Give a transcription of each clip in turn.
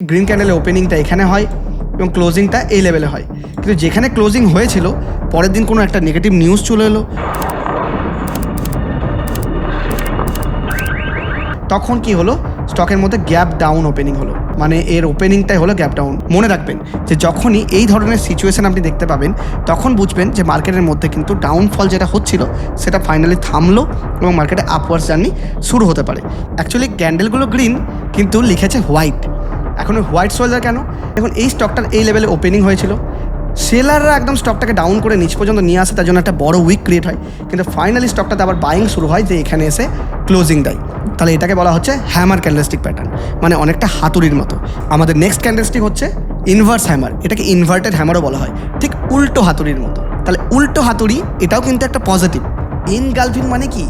Green ক্যান্ডেলের ওপেনিংটা এখানে হয় এবং ক্লোজিংটা এই লেভেলে হয়। কিন্তু যেখানে ক্লোজিং হয়েছিল, পরের দিন কোনো একটা নেগেটিভ নিউজ চলে এলো। তখন কি হলো? স্টকের মধ্যে গ্যাপ ডাউন ওপেনিং হলো। মানে এর ওপেনিংটাই হলো গ্যাপ ডাউন মনে রাখবেন যে যখনই এই ধরনের সিচুয়েশন আপনি দেখতে পাবেন, তখন বুঝবেন যে মার্কেটের মধ্যে কিন্তু ডাউনফল যেটা হচ্ছিল, সেটা ফাইনালি থামলো এবং মার্কেটে আপওয়ার্স জার্নি শুরু হতে পারে। অ্যাকচুয়ালি ক্যান্ডেলগুলো গ্রিন কিন্তু লিখেছে হোয়াইট এখন হোয়াইট সোয়েলার কেন? দেখুন, এই স্টকটার এই লেভেলে ওপেনিং হয়েছিল। সেলাররা একদম স্টকটাকে ডাউন করে নিচ পর্যন্ত নিয়ে আসে, তার জন্য একটা বড় উইক ক্রিয়েট হয়। কিন্তু ফাইনালি স্টকটাতে আবার বাইং শুরু হয় যে এখানে এসে ক্লোজিং দেয়। তাহলে এটাকে বলা হচ্ছে হ্যামার ক্যান্ডেলস্টিক প্যাটার্ন মানে অনেকটা হাতুড়ির মতো। আমাদের নেক্সট ক্যান্ডেলস্টিক হচ্ছে ইনভার্স হ্যামার এটাকে ইনভার্টেড হ্যামারও বলা হয়। ঠিক উল্টো হাতুড়ির মতো। তাহলে উল্টো হাতুড়ি, এটাও কিন্তু একটা পজিটিভ ইনগালফিং মানে কি?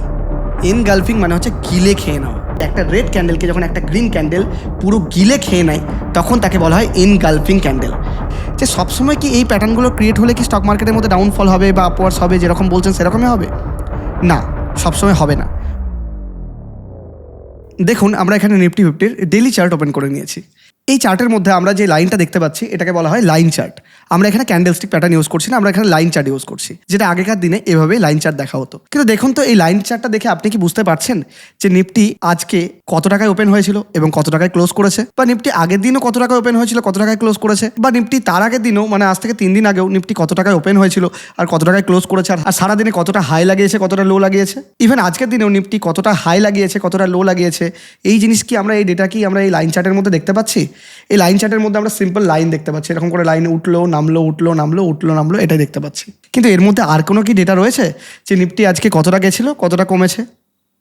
ইনগালফিং মানে হচ্ছে গিলে খেয়ে নেওয়া। একটা রেড ক্যান্ডেলকে যখন একটা গ্রিন ক্যান্ডেল পুরো গিলে খেয়ে নেয়, তখন তাকে বলা হয় ইনগালফিং ক্যান্ডেল যে সবসময় কি এই প্যাটার্নগুলো ক্রিয়েট হলে কি স্টক মার্কেটের মধ্যে ডাউনফল হবে বা আপওয়ার্স হবে, যেরকম বলছেন সেরকমই হবে? না, সবসময় হবে না। দেখুন, আমরা এখানে নিফটি ফিফটির ডেলি চার্ট ওপেন করে নিয়েছি। এই চার্টের মধ্যে আমরা যে লাইনটা দেখতে পাচ্ছি, এটাকে বলা হয় লাইন চার্ট আমরা এখানে ক্যান্ডেলস্টিক প্যাটার্ন ইউজ করছি না, আমরা এখানে লাইন চার্ট ইউজ করছি। যেটা আগেকার দিনে এভাবে লাইন চার্ট দেখা হতো। কিন্তু দেখুন তো, এই লাইন চার্টটা দেখে আপনি কি বুঝতে পারছেন যে নিফটি আজকে কত টাকায় ওপেন হয়েছিল এবং কত টাকায় ক্লোজ করেছে? বা নিফটি আগের দিনও কত টাকায় ওপেন হয়েছিল, কত টাকায় ক্লোজ করেছে? বা নিফটি তার আগের দিনও মানে আজ থেকে তিন দিন আগেও নিফটি কত টাকায় ওপেন হয়েছিল আর কত টাকায় ক্লোজ করেছে আর সারাদিনে কতটা হাই লাগিয়েছে, কতটা লো লাগিয়েছে? ইভেন আজকের দিনেও নিফটি কতটা হাই লাগিয়েছে, কতটা লো লাগিয়েছে? এই জিনিস কি আমরা এই ডেটা কি আমরা এই লাইন চার্টের মধ্যে দেখতে পাচ্ছি? এই লাইন চার্টের মধ্যে আমরা সিম্পল লাইন দেখতে পাচ্ছি। এরকম করে লাইন উঠল নামলো, উঠল নামলো উঠল, নামলো, এটাই দেখতে পাচ্ছি। কিন্তু এর মধ্যে আর কোনো কি ডেটা রয়েছে? যে নিফটি আজকে কতটা গেছিল, কতটা কমেছে?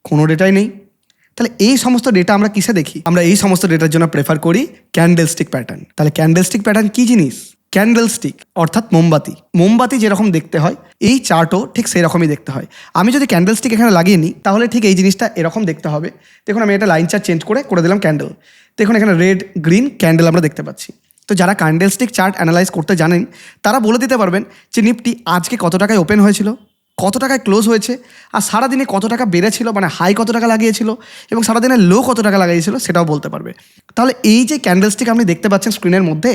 কোনো ডেটাই নেই। তাহলে এই সমস্ত ডেটা আমরা কিসে দেখি? আমরা এই সমস্ত ডেটার জন্য প্রেফার করি ক্যান্ডেলস্টিক প্যাটার্ন তাহলে ক্যান্ডেলস্টিক প্যাটার্ন কি জিনিস? ক্যান্ডেল স্টিক অর্থাৎ মোমবাতি। মোমবাতি যেরকম দেখতে হয়, এই চার্টও ঠিক সেই রকমই দেখতে হয়। আমি যদি ক্যান্ডেল স্টিক এখানে লাগিয়ে নিই, তাহলে ঠিক এই জিনিসটা এরকম দেখতে হবে। দেখুন, আমি এটা লাইন চার্ট চেঞ্জ করে করে দিলাম ক্যান্ডেল দেখুন, এখানে রেড গ্রিন ক্যান্ডেল আমরা দেখতে পাচ্ছি। তো যারা ক্যান্ডেলস্টিক চার্ট অ্যানালাইজ করতে জানেন, তারা বলে দিতে পারবেন যে নিফটি আজকে কত টাকায় ওপেন হয়েছিল, কত টাকায় ক্লোজ হয়েছে, আর সারাদিনে কত টাকা বেড়েছিল মানে হাই কত টাকা লাগিয়েছিল, এবং সারাদিনে লো কত টাকা লাগিয়েছিল সেটাও বলতে পারবে। তাহলে এই যে ক্যান্ডেলস্টিক আপনি দেখতে পাচ্ছেন স্ক্রিনের মধ্যে,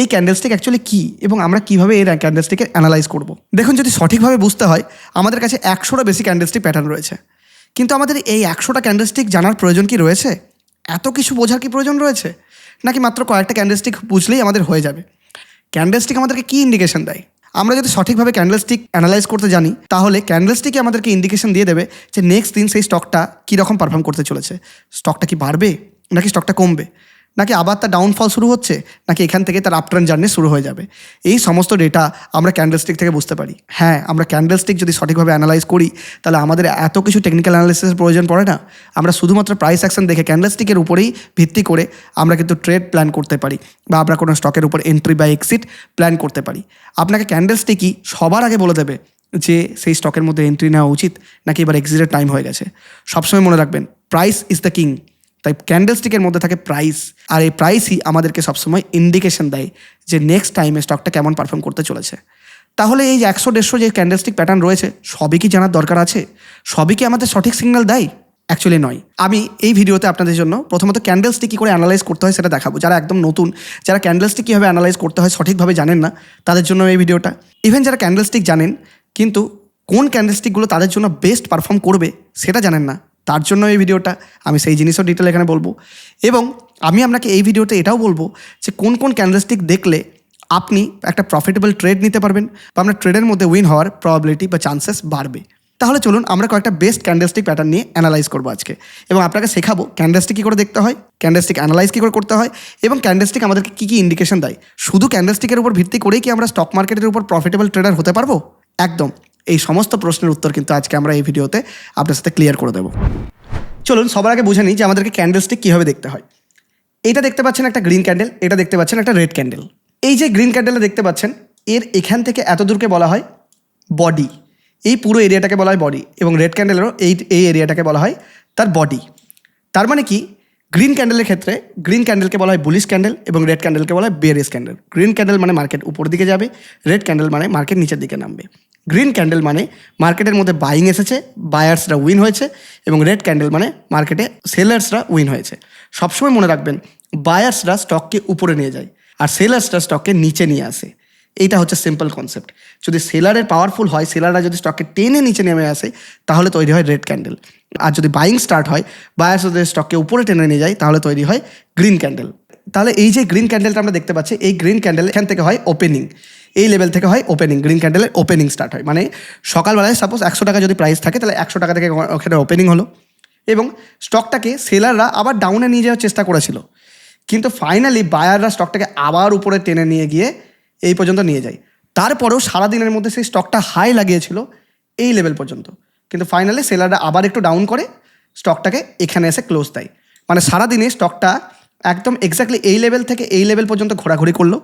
এই ক্যান্ডেলস্টিক অ্যাকচুয়ালি কী, এবং আমরা কীভাবে এই ক্যান্ডেলস্টিকে অ্যানালাইজ করব? দেখুন, যদি সঠিকভাবে বুঝতে হয়, আমাদের কাছে একশোটা বেশি ক্যান্ডেলস্টিক প্যাটার্ন রয়েছে। কিন্তু আমাদের এই একশোটা ক্যান্ডেলস্টিক জানার প্রয়োজন কি রয়েছে? এত কিছু বোঝার কি প্রয়োজন রয়েছে? নাকি মাত্র কয়েকটা ক্যান্ডেলস্টিক বুঝলেই আমাদের হয়ে যাবে। ক্যান্ডেলস্টিক আমাদেরকে কী ইন্ডিকেশন দেয়? আমরা যদি সঠিকভাবে ক্যান্ডেলস্টিক অ্যানালাইজ করতে জানি, তাহলে ক্যান্ডেলস্টিকে আমাদেরকে ইন্ডিকেশন দিয়ে দেবে যে নেক্সট দিন সেই স্টকটা কীরকম পারফর্ম করতে চলেছে। স্টকটা কি বাড়বে নাকি স্টকটা কমবে? নাকি আবার তার ডাউনফল শুরু হচ্ছে? নাকি এখান থেকে তার আপট্রান জার্নি শুরু হয়ে যাবে? এই সমস্ত ডেটা আমরা ক্যান্ডেলস্টিক থেকে বুঝতে পারি। হ্যাঁ আমরা ক্যান্ডেলস্টিক যদি সঠিকভাবে অ্যানালাইজ করি, তাহলে আমাদের এত কিছু টেকনিক্যাল অ্যানালিসিসের প্রয়োজন পড়ে না? আমরা শুধুমাত্র প্রাইস অ্যাকশন দেখে ক্যান্ডেলস্টিকের উপরেই ভিত্তি করে আমরা কিন্তু ট্রেড প্ল্যান করতে পারি বা আমরা কোনো স্টকের উপর এন্ট্রি বা এক্সিট প্ল্যান করতে পারি। আপনাকে ক্যান্ডেলস্টিকই সবার আগে বলে দেবে যে সেই স্টকের মধ্যে এন্ট্রি নেওয়া উচিত, নাকি এবার এক্সিটের টাইম হয়ে গেছে। সবসময় মনে রাখবেন প্রাইস ইজ দ্য কিং তাই ক্যান্ডেলস্টিকের মধ্যে থাকে প্রাইস আর এই প্রাইসই আমাদেরকে সবসময় ইন্ডিকেশন দেয় যে নেক্সট টাইমে স্টকটা কেমন পারফর্ম করতে চলেছে। তাহলে এই যে একশো, দেড়শো যে ক্যান্ডেলস্টিক প্যাটার্ন রয়েছে, সবই কি জানার দরকার আছে? সবই কি আমাদের সঠিক সিগন্যাল দেয়? অ্যাকচুয়ালি নয়। আমি এই ভিডিওতে আপনাদের জন্য প্রথমত ক্যান্ডেলস্টিক কী করে অ্যানালাইজ করতে হয় সেটা দেখাবো। যারা একদম নতুন, যারা ক্যান্ডেলস্টিক কীভাবে অ্যানালাইজ করতে হয় সঠিকভাবে জানেন না, তাদের জন্য এই ভিডিওটা। ইভেন যারা ক্যান্ডেলস্টিক জানেন, কিন্তু কোন ক্যান্ডেলস্টিকগুলো তাদের জন্য বেস্ট পারফর্ম করবে, সেটা জানেন না। তার জন্য এই ভিডিওটা, আমি সেই জিনিসও ডিটেল এখানে বলব। এবং আমি আপনাকে এই ভিডিওতে এটাও বলব যে কোন কোন ক্যান্ডেলস্টিক দেখলে আপনি একটা প্রফিটেবল ট্রেড নিতে পারবেন বা আপনার ট্রেডের মধ্যে উইন হওয়ার প্রবাবিলিটি বা চান্সেস বাড়বে। তাহলে চলুন আমরা কয়েকটা বেস্ট ক্যান্ডেলস্টিক প্যাটার্ন নিয়ে অ্যানালাইজ করব আজকে। এবং আপনাকে শেখাবো ক্যান্ডেলস্টিক কী করে দেখতে হয় ক্যান্ডেলস্টিক অ্যানালাইজ কী করে করতে হয়, এবং ক্যান্ডেলস্টিক আমাদেরকে কী কী ইন্ডিকেশন দেয়। শুধু ক্যান্ডেলস্টিকের উপর ভিত্তি করেই কি আমরা স্টক মার্কেটের উপর প্রফিটেবল ট্রেডার হতে পারব? একদম। এই সমস্ত প্রশ্নের উত্তর কিন্তু আজকে আমরা এই ভিডিওতে আপনার সাথে ক্লিয়ার করে দেবো। চলুন, সবার আগে বুঝে নিই যে আমাদেরকে ক্যান্ডেলস্টিক কীভাবে দেখতে হয়। এটা দেখতে পাচ্ছেন একটা গ্রিন ক্যান্ডেল এটা দেখতে পাচ্ছেন একটা রেড ক্যান্ডেল এই যে গ্রিন ক্যান্ডেলটা দেখতে পাচ্ছেন, এর এখান থেকে এত দূরকে বলা হয় বডি এই পুরো এরিয়াটাকে বলা হয় বডি এবং রেড ক্যান্ডেলেরও এই এই এরিয়াটাকে বলা হয় তার বডি তার মানে কি? গ্রিন ক্যান্ডেলের ক্ষেত্রে গ্রিন ক্যান্ডেলকে বলা হয় বুলিশ ক্যান্ডেল এবং রেড ক্যান্ডেলকে বলা হয় বেরিস ক্যান্ডেল গ্রিন ক্যান্ডেল মানে মার্কেট উপর দিকে যাবে রেড ক্যান্ডেল মানে মার্কেট নিচের দিকে নামবে। গ্রিন ক্যান্ডেল মানে মার্কেটের মধ্যে বাইং এসেছে বায়ার্সরা উইন হয়েছে এবং রেড ক্যান্ডেল মানে মার্কেটে সেলার্সরা উইন হয়েছে। সবসময় মনে রাখবেন বায়ার্সরা স্টককে উপরে নিয়ে যায়, আর সেলার্সরা স্টককে নিচে নিয়ে আসে। এইটা হচ্ছে সিম্পল কনসেপ্ট যদি সেলারের পাওয়ারফুল হয় সেলাররা যদি স্টককে টেনে নিচে নেমে আসে, তাহলে তৈরি হয় রেড ক্যান্ডেল আর যদি বাইং স্টার্ট হয় বায়ার্স যদি স্টককে উপরে টেনে নিয়ে যায়, তাহলে তৈরি হয় গ্রিন ক্যান্ডেল তাহলে এই যে গ্রিন ক্যান্ডেলটা আমরা দেখতে পাচ্ছি, এই গ্রিন ক্যান্ডেল এখান থেকে হয় ওপেনিং এই লেভেল থেকে হয় ওপেনিং গ্রিন ক্যান্ডেলের ওপেনিং স্টার্ট হয়। মানে সকালবেলায় সাপোজ একশো টাকা যদি প্রাইস থাকে, তাহলে একশো টাকা থেকে ওখানে ওপেনিং হলো। এবং স্টকটাকে সেলাররা আবার ডাউনে নিয়ে যাওয়ার চেষ্টা করেছিল। কিন্তু ফাইনালি বায়াররা স্টকটাকে আবার উপরে টেনে নিয়ে গিয়ে এই পর্যন্ত নিয়ে যায়। তারপরেও সারাদিনের মধ্যে সেই স্টকটা হাই লাগিয়েছিল এই লেভেল পর্যন্ত। কিন্তু ফাইনালি সেলাররা আবার একটু ডাউন করে স্টকটাকে এখানে এসে ক্লোজ দেয়। মানে সারাদিনে স্টকটা একদম এক্স্যাক্টলি এই লেভেল থেকে এই লেভেল পর্যন্ত ঘোরাঘুরি করল।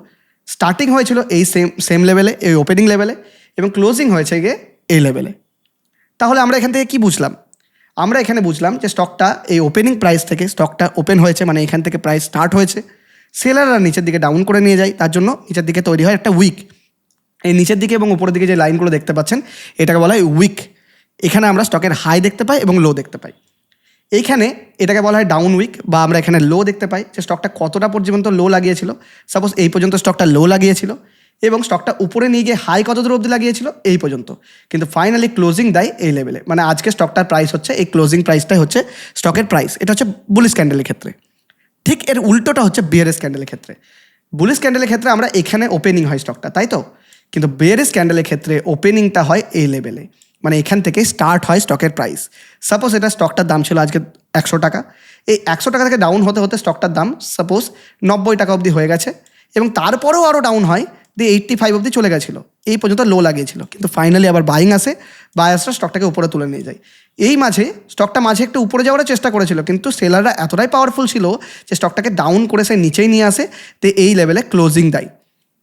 স্টার্টিং হয়েছিল এই সেম সেম লেভেলে এই ওপেনিং লেভেলে এবং ক্লোজিং হয়েছে গিয়ে এই লেভেলে তাহলে আমরা এখান থেকে কি বুঝলাম? আমরা এখানে বুঝলাম যে স্টকটা এই ওপেনিং প্রাইস থেকে স্টকটা ওপেন হয়েছে মানে এখান থেকে প্রাইস স্টার্ট হয়েছে। সেলাররা নিচের দিকে ডাউন করে নিয়ে যায়, তার জন্য নিচের দিকে তৈরি হয় একটা উইক এই নিচের দিকে এবং উপরের দিকে যে লাইনগুলো দেখতে পাচ্ছেন, এটাকে বলা হয় উইক এখানে আমরা স্টকের হাই দেখতে পাই এবং লো দেখতে পাই। এইখানে এটাকে বলা হয় ডাউন উইক বা আমরা এখানে লো দেখতে পাই। যে স্টকটা কতটা পর্যন্ত লো লাগিয়েছিল সাপোজ এই পর্যন্ত স্টকটা লো লাগিয়েছিল এবং স্টকটা উপরে নিয়ে গিয়ে হাই কত দূর অবধি লাগিয়েছিল, এই পর্যন্ত। কিন্তু ফাইনালি ক্লোজিং দেয় এই লেভেলে মানে আজকে স্টকটার প্রাইস হচ্ছে, এই ক্লোজিং প্রাইসটাই হচ্ছে স্টকের প্রাইস এটা হচ্ছে বুলিশ ক্যান্ডেলের ক্ষেত্রে। ঠিক এর উল্টোটা হচ্ছে বিয়ারেস ক্যান্ডেলের ক্ষেত্রে। বুলিশ ক্যান্ডেলের ক্ষেত্রে আমরা এখানে ওপেনিং হয় স্টকটা তাই তো? কিন্তু বিয়ের ক্যান্ডেলের ক্ষেত্রে ওপেনিংটা হয় এই লেভেলে মানে এখান থেকে স্টার্ট হয় স্টকের প্রাইস সাপোজ এটা স্টকটার দাম ছিল আজকে একশো টাকা। এই একশো টাকা থেকে ডাউন হতে হতে স্টকটার দাম সাপোজ নব্বই টাকা অবধি হয়ে গেছে। এবং তারপরেও আরও ডাউন হয় দিয়ে এইট্টি ফাইভ অবধি চলে গেছিল। এই পর্যন্ত লো লাগিয়েছিল। কিন্তু ফাইনালি আবার বাইং আসে বায়াসরা স্টকটাকে উপরে তুলে নিয়ে যায়। এই মাঝে স্টকটা মাঝে একটু উপরে যাওয়ার চেষ্টা করেছিল, কিন্তু সেলাররা এতটাই পাওয়ারফুল ছিল যে স্টকটাকে ডাউন করে সে নিচেই নিয়ে আসে, তো এই লেভেলে ক্লোজিং দেয়।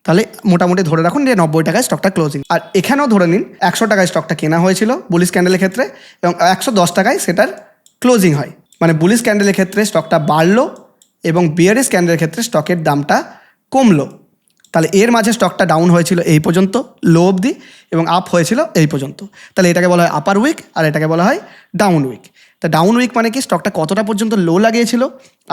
তাহলে মোটামুটি ধরে রাখুন যে নব্বই টাকায় স্টকটা ক্লোজিং আর এখানেও ধরে নিন, একশো টাকায় স্টকটা কেনা হয়েছিল বুলিশ ক্যান্ডেলের ক্ষেত্রে, এবং একশো দশ টাকায় সেটার ক্লোজিং হয়। মানে বুলিশ ক্যান্ডেলের ক্ষেত্রে স্টকটা বাড়লো, এবং বিয়ারিস ক্যান্ডেলের ক্ষেত্রে স্টকের দামটা কমলো। তাহলে এর মাঝে স্টকটা ডাউন হয়েছিল এই পর্যন্ত লো অবধি, এবং আপ হয়েছিল এই পর্যন্ত। তাহলে এটাকে বলা হয় আপার উইক আর এটাকে বলা হয় ডাউন উইক তা ডাউন উইক মানে কি? স্টকটা কতটা পর্যন্ত লো লাগিয়েছিল,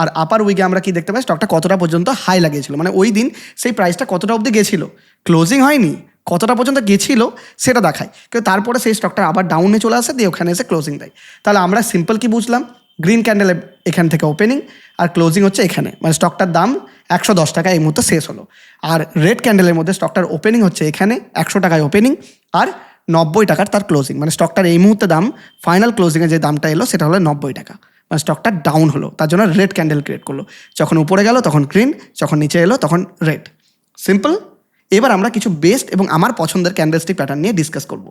আর আপার উইকে আমরা কি দেখতে পাই? স্টকটা কতটা পর্যন্ত হাই লাগিয়েছিল। মানে ওই দিন সেই প্রাইসটা কতটা অবধি গেছিল? ক্লোজিং হয়নি, কতটা পর্যন্ত গেছিল সেটা দেখায়। কিন্তু তারপরে সেই স্টকটা আবার ডাউনে চলে আসে, দিয়ে ওখানে এসে ক্লোজিং দেয়। তাহলে আমরা সিম্পল কি বুঝলাম? গ্রিন ক্যান্ডেলে এখান থেকে ওপেনিং আর ক্লোজিং হচ্ছে এখানে। মানে স্টকটার দাম একশো দশ টাকা এই মুহূর্তে শেষ হলো। আর রেড ক্যান্ডেলের মধ্যে স্টকটার ওপেনিং হচ্ছে এখানে একশো টাকায় ওপেনিং আর নব্বই টাকার তার ক্লোজিং মানে স্টকটার এই মুহূর্তে দাম ফাইনাল ক্লোজিংয়ে যে দামটা এলো সেটা হলো নব্বই টাকা। মানে স্টকটা ডাউন হলো, তার জন্য রেড ক্যান্ডেল ক্রিয়েট করল। যখন উপরে গেল তখন গ্রিন যখন নিচে এলো তখন রেড সিম্পল এবার আমরা কিছু বেস্ট এবং আমার পছন্দের ক্যান্ডেলস্টিক প্যাটার্ন নিয়ে ডিসকাস করব।